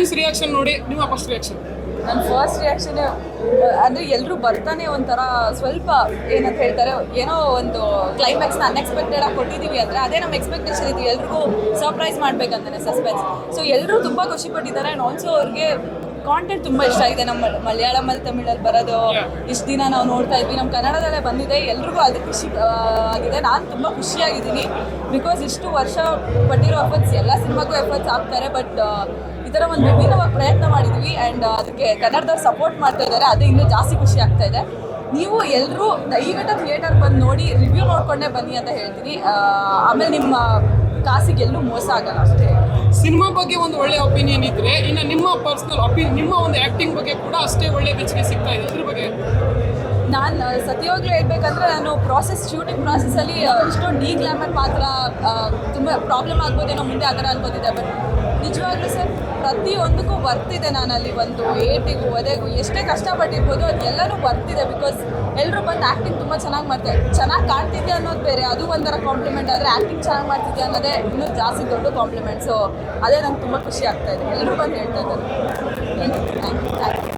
Fans reaction ನೋಡಿ, ನಿಮ್ಮ first reaction ನನ್ನ ಫಸ್ಟ್ ರಿಯಾಕ್ಷನ್ ಅಂದರೆ ಎಲ್ಲರೂ ಬರ್ತಾನೆ ಒಂಥರ ಸ್ವಲ್ಪ ಏನಂತ ಹೇಳ್ತಾರೆ, ಏನೋ ಒಂದು ಕ್ಲೈಮ್ಯಾಕ್ಸ್ನ ಅನ್ಎಕ್ಸ್ಪೆಕ್ಟೆಡ್ ಆಗಿ ಕೊಟ್ಟಿದ್ದೀವಿ ಅಂದರೆ ಅದೇ ನಮ್ಮ ಎಕ್ಸ್ಪೆಕ್ಟೇಷನ್ ಇತ್ತು. ಎಲ್ರಿಗೂ ಸರ್ಪ್ರೈಸ್ ಮಾಡ್ಬೇಕಂತಾನೆ ಸಸ್ಪೆನ್ಸ್ ಸೊ ಎಲ್ಲರೂ ತುಂಬ ಖುಷಿ ಪಟ್ಟಿದ್ದಾರೆ. ಆ್ಯಂಡ್ ಆಲ್ಸೋ ಅವ್ರಿಗೆ ಕಾಂಟೆಂಟ್ ತುಂಬ ಇಷ್ಟ ಆಗಿದೆ. ನಮ್ಮ ಮಲಯಾಳಮಲ್ಲಿ ತಮಿಳಲ್ಲಿ ಬರೋದು ಇಷ್ಟು ದಿನ ನಾವು ನೋಡ್ತಾ ಇದ್ವಿ. ನಮ್ಮ ಕನ್ನಡದಲ್ಲೇ ಬಂದಿದೆ. ಎಲ್ರಿಗೂ ಅದು ಖುಷಿ ಆಗಿದೆ. ನಾನು ತುಂಬ ಖುಷಿಯಾಗಿದ್ದೀನಿ. ಬಿಕಾಸ್ ಇಷ್ಟು ವರ್ಷ ಪಟ್ಟಿರೋ ಎಫರ್ಟ್ಸ್ ಎಲ್ಲ ಸಿನಿಮಾಗೂ ಎಫರ್ಟ್ಸ್ ಆಗ್ತಾರೆ ಬಟ್ ಈ ಥರ ಒಂದು ವಿಭಿನ್ನವಾಗಿ ಪ್ರಯತ್ನ ಮಾಡಿದ್ವಿ. ಆ್ಯಂಡ್ ಅದಕ್ಕೆ ಕನ್ನಡದವ್ರು ಸಪೋರ್ಟ್ ಮಾಡ್ತಾ ಇದ್ದಾರೆ. ಅದು ಇನ್ನೂ ಜಾಸ್ತಿ ಖುಷಿ ಆಗ್ತಾ ಇದೆ. ನೀವು ಎಲ್ಲರೂ ದಯವಿಟ್ಟು ಥಿಯೇಟರ್ ಬಂದು ನೋಡಿ ರಿವ್ಯೂ ನೋಡ್ಕೊಂಡೇ ಬನ್ನಿ ಅಂತ ಹೇಳ್ತೀನಿ. ಆಮೇಲೆ ನಿಮ್ಮ ಕಾಸಿಗೆ ಎಲ್ಲೂ ಮೋಸ ಆಗಲ್ಲ ಅಷ್ಟೇ. ಸಿನಿಮಾ ಬಗ್ಗೆ ಒಂದು ಒಳ್ಳೆ ಒಪಿನಿಯನ್ ಇದ್ರೆ ಇನ್ನು ನಿಮ್ಮ ಪರ್ಸನಲ್ ಒಪಿ ನಿಮ್ಮ ಒಂದು ಆ್ಯಕ್ಟಿಂಗ್ ಬಗ್ಗೆ ಕೂಡ ಅಷ್ಟೇ ಒಳ್ಳೆ ಮೆಚ್ಚುಗೆ ಸಿಗ್ತಾ ಇದೆ. ಅದ್ರ ಬಗ್ಗೆ ನಾನು ಸತ್ಯವಾಗ್ಲೂ ಹೇಳ್ಬೇಕಂದ್ರೆ ನಾನು ಪ್ರಾಸೆಸ್ ಶೂಟಿಂಗ್ ಪ್ರಾಸೆಸ್ಸಲ್ಲಿ ಇಷ್ಟೊಂದು ಡಿ ಗ್ಲಾಮರ್ ಪಾತ್ರ ತುಂಬ ಪ್ರಾಬ್ಲಮ್ ಆಗ್ಬೋದೇನೋ ಮುಂದೆ ಆ ಥರ ಅನ್ಕೋತಿದ್ದೆ. ಬಟ್ ನಿಜವಾಗ್ಲೂ ಸರ್, ಪ್ರತಿಯೊಂದಕ್ಕೂ ಬರ್ತಿದೆ ನಾನು ಅಲ್ಲಿ ಒಂದು ಏಟಿಗೂ ಒದೆಗೂ, ಎಷ್ಟೇ ಕಷ್ಟಪಟ್ಟಿರ್ಬೋದು ಅದು ಎಲ್ಲನೂ ಬರ್ತಿದೆ ಬಿಕಾಸ್ ಎಲ್ಲರೂ ಬಂದು ಆ್ಯಕ್ಟಿಂಗ್ ತುಂಬ ಚೆನ್ನಾಗಿ ಮಾಡ್ತಾರೆ. ಚೆನ್ನಾಗಿ ಕಾಣ್ತಿದ್ಯಾ ಅನ್ನೋದು ಬೇರೆ, ಅದು ಒಂಥರ ಕಾಂಪ್ಲಿಮೆಂಟ್ ಆದರೆ ಆ್ಯಕ್ಟಿಂಗ್ ಚೆನ್ನಾಗಿ ಮಾಡ್ತಿದ್ಯಾ ಅನ್ನೋದೇ ಇನ್ನೂ ಜಾಸ್ತಿ ದೊಡ್ಡ ಕಾಂಪ್ಲಿಮೆಂಟ್ ಸೊ ಅದೇ ನಂಗೆ ತುಂಬ ಖುಷಿ ಆಗ್ತಾ ಇದೆ. ಎಲ್ಲರೂ ಬಂದು ಹೇಳ್ತಾ ಇದ್ದಾರೆ. Thank you thank you